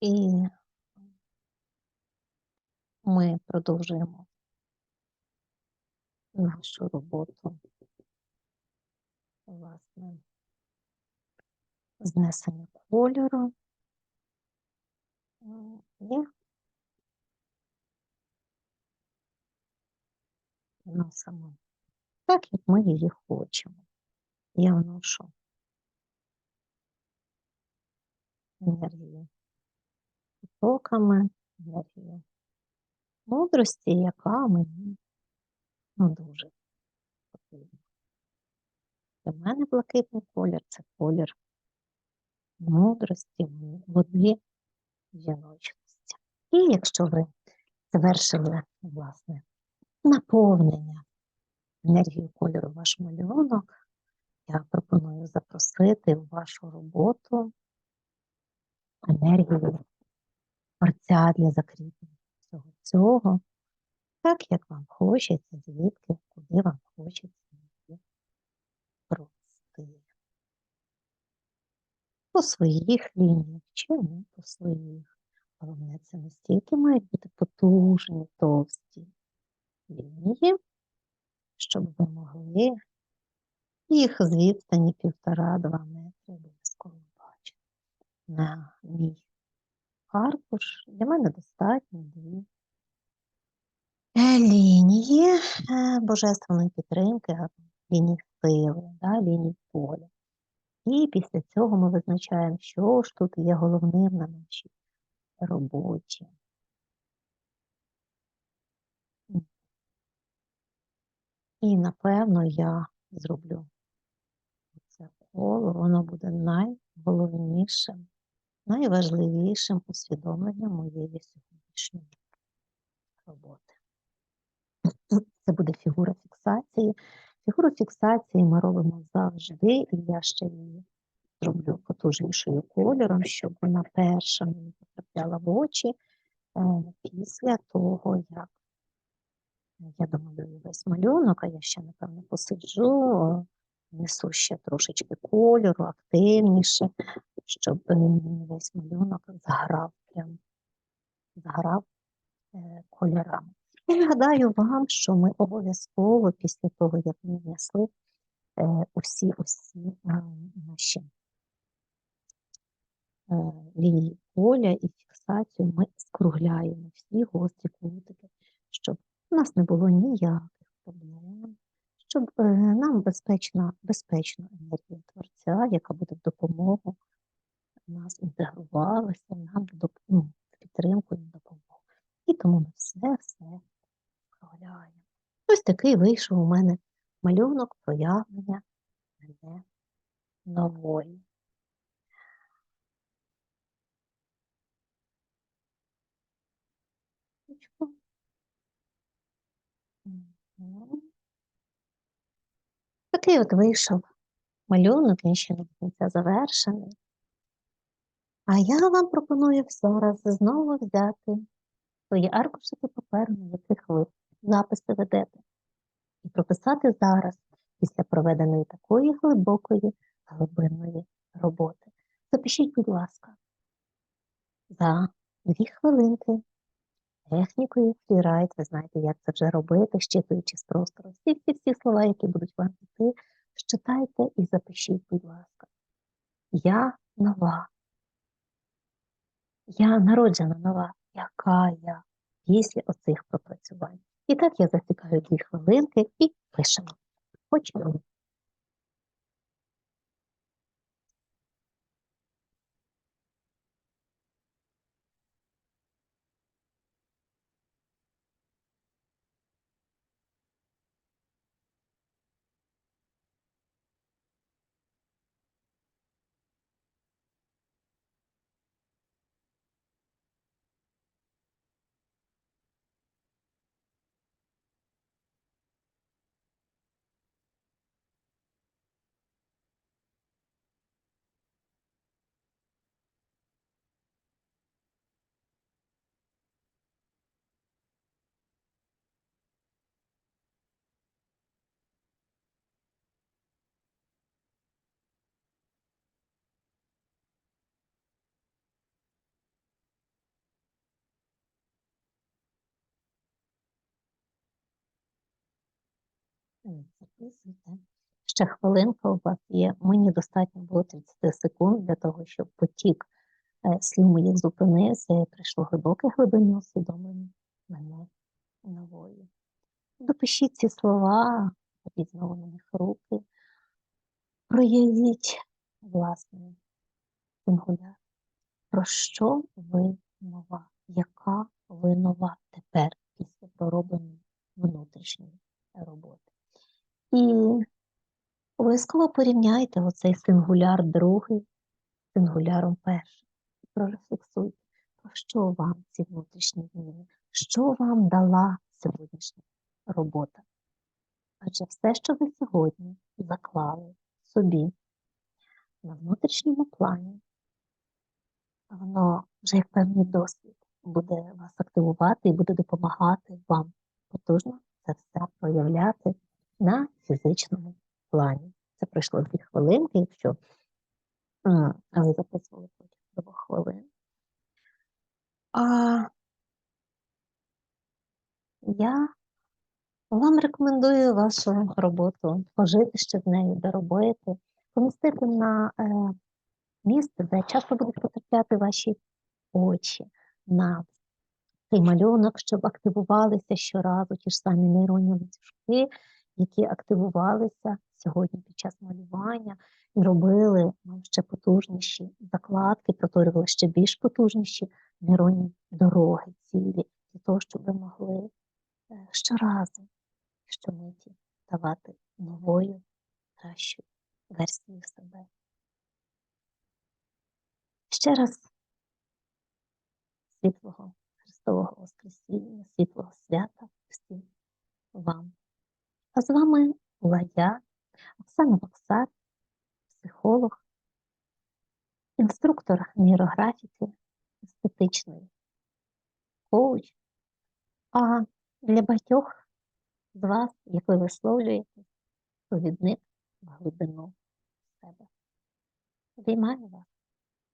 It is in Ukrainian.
І ми продовжуємо нашу роботу, власне, знесення кольору. І носимо так, як ми її хочемо. Я вношу енергію потоками, енергію мудрості, яка мені ну, дуже потрібна. Для мене блакитний колір це колір мудрості, води, жіночності. І якщо ви завершили власне наповнення енергією кольору ваш малюнок, я пропоную запросити в вашу роботу енергію творця для закріплення всього цього, так як вам хочеться, звідки, куди вам хочеться її провести. По своїх лініях чи не по своїх. Головне, це настільки мають бути потужні, товсті лінії, щоб ви могли їх з відстані півтора-два метри обов'язково бачити. На мій аркуш для мене достатньо дві е, лінії е, божественної підтримки, лінії сили, да, лінії поля. І після цього ми визначаємо, що ж тут є головним на нашій роботі. І напевно я зроблю це коло, воно буде найголовнішим, найважливішим усвідомленням моєї сьогоднішньої роботи. Це буде фігура фіксації. Фігуру фіксації ми робимо завжди, і я ще її зроблю потужнішою кольором, щоб вона перша мені потрапляла в очі е, після того, як я домалюю весь малюнок, а я ще, напевно, посиджу, несу ще трошечки кольору, активніше, щоб весь малюнок заграв прям заграв е, кольорами. І нагадаю вам, що ми обов'язково після того, як ми внесли е, усі усі е, наші е, лінії поля і фіксацію, ми скругляємо всі гострі кутики, щоб у нас не було проблем, щоб е, нам безпечна, безпечна енергія творця, яка буде в допомогу, нас інтегрувалася, нам в ну, підтримку і допомогу. І тому ми все-все скругляємо. Ось такий вийшов у мене малюнок проявлення мене нової. Ручку. Такий от вийшов малюнок, він ще не кінця завершений. А я вам пропоную зараз знову взяти свої аркушики паперу, на яких ви записи ведете, і прописати зараз, після проведеної такої глибокої глибинної роботи. Запишіть, будь ласка, за дві хвилинки технікою фрірайт, ви знаєте, як це вже робити, щитуючи з простору. Всі всі всі слова, які будуть вам йти, щитайте і запишіть, будь ласка. Я нова. Я народжена нова. Яка я після оцих пропрацювань? І так я засікаю дві хвилинки і пишемо. Почнемо. Записуйте. Ще хвилинка у вас є. Мені достатньо було 30 секунд для того, щоб потік е, слів моїх зупинився і прийшло глибоке глибинне усвідомлення мене нової. Допишіть ці слова, робіть знову на них руки, проявіть власний сингуляр. Про що ви нова? Яка ви нова тепер після проробленої внутрішньої? І обов'язково порівняйте оцей сингуляр другий з сингуляром першим. Прорефлексуйте, про що вам ці внутрішні зміни, що вам дала сьогоднішня робота. Адже все, що ви сьогодні заклали собі на внутрішньому плані, воно вже як певний досвід буде вас активувати і буде допомагати вам потужно це все проявляти на фізичному плані. Це пройшло дві хвилинки, якщо ви записували протягом двох хвилин. А я вам рекомендую вашу роботу пожити ще з нею, доробити, помістити на е, місце, де часто будуть потрапляти ваші очі, на цей малюнок, щоб активувалися щоразу ті ж самі нейронні ланцюжки, які активувалися сьогодні під час малювання і робили вам ще потужніші закладки, проторювали ще більш потужніші нейронні дороги цілі, для того, щоб ви могли е, щоразу, щомиті давати новою, кращою версією себе. Ще раз світлого Христового Воскресіння, світлого свята всім вам. А з вами була я, Оксана Боксар, психолог, інструктор нейрографіки, естетичної коуч. А для багатьох з вас, як ви висловлюєте, провідник в глибину себе. Обіймаю вас.